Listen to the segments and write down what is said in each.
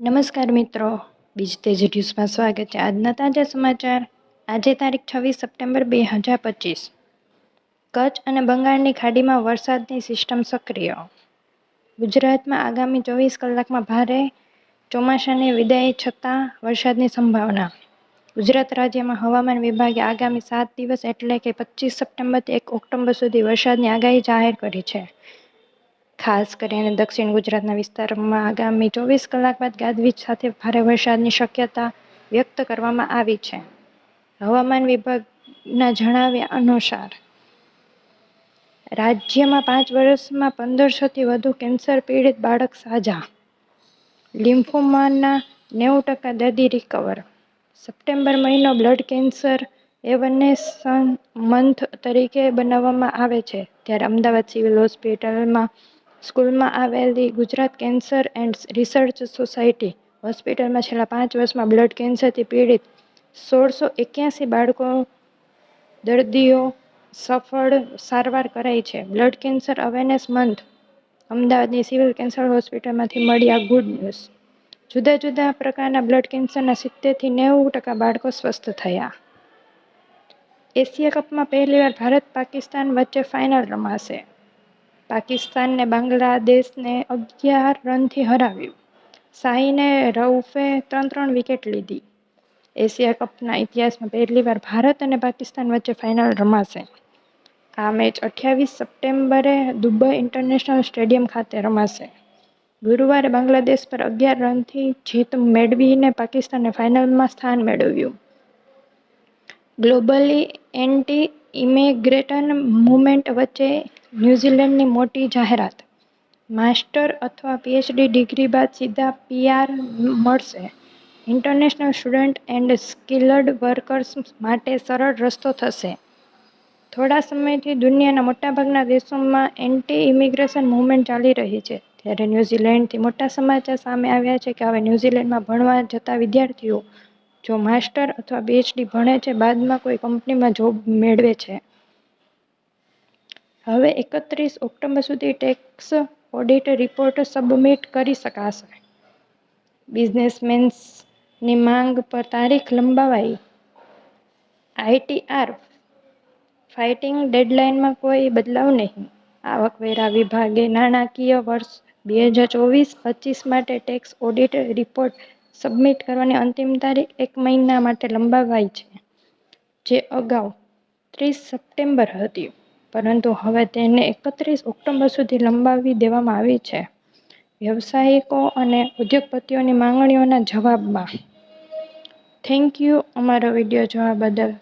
નમસ્કાર મિત્રો. બીજ તેજ ન્યૂઝમાં સ્વાગત છે. આજના તાજા સમાચાર. આજે તારીખ છવ્વીસ સપ્ટેમ્બર બે હજાર પચીસ. કચ્છ અને બંગાળની ખાડીમાં વરસાદની સિસ્ટમ સક્રિય. ગુજરાતમાં આગામી ચોવીસ કલાકમાં ભારે ચોમાસાની વિદાય છતાં વરસાદની સંભાવના. ગુજરાત રાજ્યમાં હવામાન વિભાગે આગામી સાત દિવસ એટલે કે પચીસ સપ્ટેમ્બરથી એક ઓક્ટોબર સુધી વરસાદની આગાહી જાહેર કરી છે. ખાસ કરીને દક્ષિણ ગુજરાતના વિસ્તારોમાં આગામી ચોવીસ કલાક બાદ ગાજવીજ સાથે ભારે વરસાદની શક્યતા વ્યક્ત કરવામાં આવી છે. હવામાન વિભાગના જણાવ્યા અનુસાર, રાજ્યમાં પાંચ વર્ષમાં પંદરસોથી વધુ કેન્સર પીડિત બાળક સાજા. લિમ્ફોમાના નેવું ટકા દર્દી રિકવર. સપ્ટેમ્બર મહિનો બ્લડ કેન્સર એવરનેસ મંથ તરીકે બનાવવામાં આવે છે. ત્યારે અમદાવાદ સિવિલ હોસ્પિટલમાં સ્કૂલમાં આવેલી Gujarat cancer and research society હોસ્પિટલમાં છેલ્લા પાંચ વર્ષમાં બ્લડ કેન્સરથી પીડિત સોળસો એક્યાસી બાળકો દર્દીઓ સફળ સારવાર કરાઈ છે. બ્લડ કેન્સર અવેરનેસ મંથ અમદાવાદની સિવિલ કેન્સર હોસ્પિટલમાંથી મળી આ ગુડ ન્યૂઝ. જુદા જુદા પ્રકારના બ્લડ કેન્સરના સિત્તેરથી નેવું ટકા બાળકો સ્વસ્થ થયા. એશિયા કપમાં પહેલીવાર ભારત પાકિસ્તાન વચ્ચે ફાઇનલ રમાશે. પાકિસ્તાનને બાંગ્લાદેશને અગિયાર રનથી હરાવ્યું. શાહીને રઉફે ત્રણ ત્રણ વિકેટ લીધી. એશિયા કપના ઇતિહાસમાં પહેલીવાર ભારત અને પાકિસ્તાન વચ્ચે ફાઇનલ રમાશે. આ મેચ અઠ્યાવીસ સપ્ટેમ્બરે દુબઈ ઇન્ટરનેશનલ સ્ટેડિયમ ખાતે રમાશે. ગુરુવારે બાંગ્લાદેશ પર અગિયાર રનથી જીત મેળવીને પાકિસ્તાને ફાઇનલમાં સ્થાન મેળવ્યું. ગ્લોબલી એન્ટી ઇમિગ્રેટન મુવમેન્ટ વચ્ચે ન્યૂઝીલેન્ડની મોટી જાહેરાત. માસ્ટર અથવા પીએચડી ડિગ્રી બાદ સીધા પીઆર મળશે. International student and skilled workers માટે સરળ રસ્તો થશે. થોડા સમયથી દુનિયાના મોટાભાગના દેશોમાં એન્ટી ઇમિગ્રેશન મૂવમેન્ટ ચાલી રહી છે. ત્યારે ન્યૂઝીલેન્ડથી મોટા સમાચાર સામે આવ્યા છે કે હવે ન્યૂઝીલેન્ડમાં ભણવા જતા વિદ્યાર્થીઓ જો માસ્ટર અથવા પીએચડી ભણે છે, બાદમાં કોઈ કંપનીમાં જોબ મેળવે છે. હવે એકત્રીસ ઓક્ટોબર સુધી ટેક્સ ઓડિટ રિપોર્ટ સબમિટ કરી શકાશે. બિઝનેસમેન્સની માંગ પર તારીખ લંબાવાઈ. આઈટીઆર ફાઇટિંગ ડેડલાઇનમાં કોઈ બદલાવ નહીં. આવકવેરા વિભાગે નાણાકીય વર્ષ બે હજાર ચોવીસ પચીસ માટે ટેક્સ ઓડિટ રિપોર્ટ સબમિટ કરવાની અંતિમ તારીખ એક મહિના માટે લંબાવાઈ છે. જે અગાઉ ત્રીસ સપ્ટેમ્બર હતી. પરંતુ હવે તેને એકત્રીસ ઓક્ટોબર સુધી લંબાવી દેવામાં આવી છે. વ્યવસાયિકો અને ઉદ્યોગપતિઓની માંગણીઓના જવાબમાં. થેન્ક યુ અમારો વીડિયો જોવા બદલ.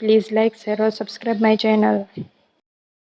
Please like share or subscribe my channel